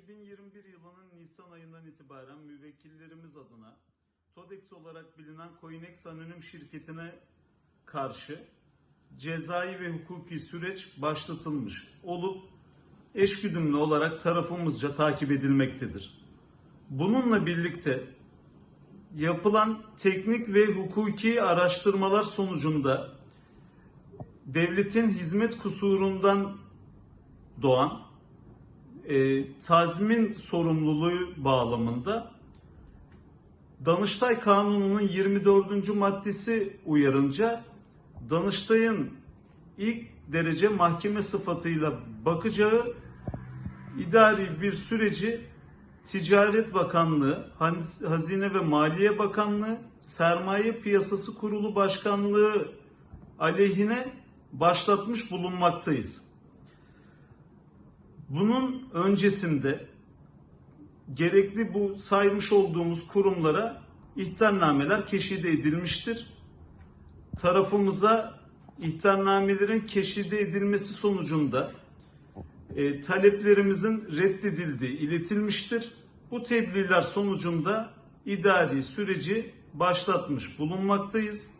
2021 yılının Nisan ayından itibaren müvekkillerimiz adına TODEX olarak bilinen Coinex Anonim şirketine karşı cezai ve hukuki süreç başlatılmış olup eşgüdümlü olarak tarafımızca takip edilmektedir. Bununla birlikte yapılan teknik ve hukuki araştırmalar sonucunda devletin hizmet kusurundan doğan e, tazmin sorumluluğu bağlamında Danıştay Kanunu'nun 24. maddesi uyarınca Danıştay'ın ilk derece mahkeme sıfatıyla bakacağı idari bir süreci Ticaret Bakanlığı, Haz- Hazine ve Maliye Bakanlığı, Sermaye Piyasası Kurulu Başkanlığı aleyhine başlatmış bulunmaktayız. Bunun öncesinde gerekli bu saymış olduğumuz kurumlara ihtarnameler keşide edilmiştir. Tarafımıza ihtarnamelerin keşide edilmesi sonucunda e, taleplerimizin reddedildiği iletilmiştir. Bu tebliğler sonucunda idari süreci başlatmış bulunmaktayız.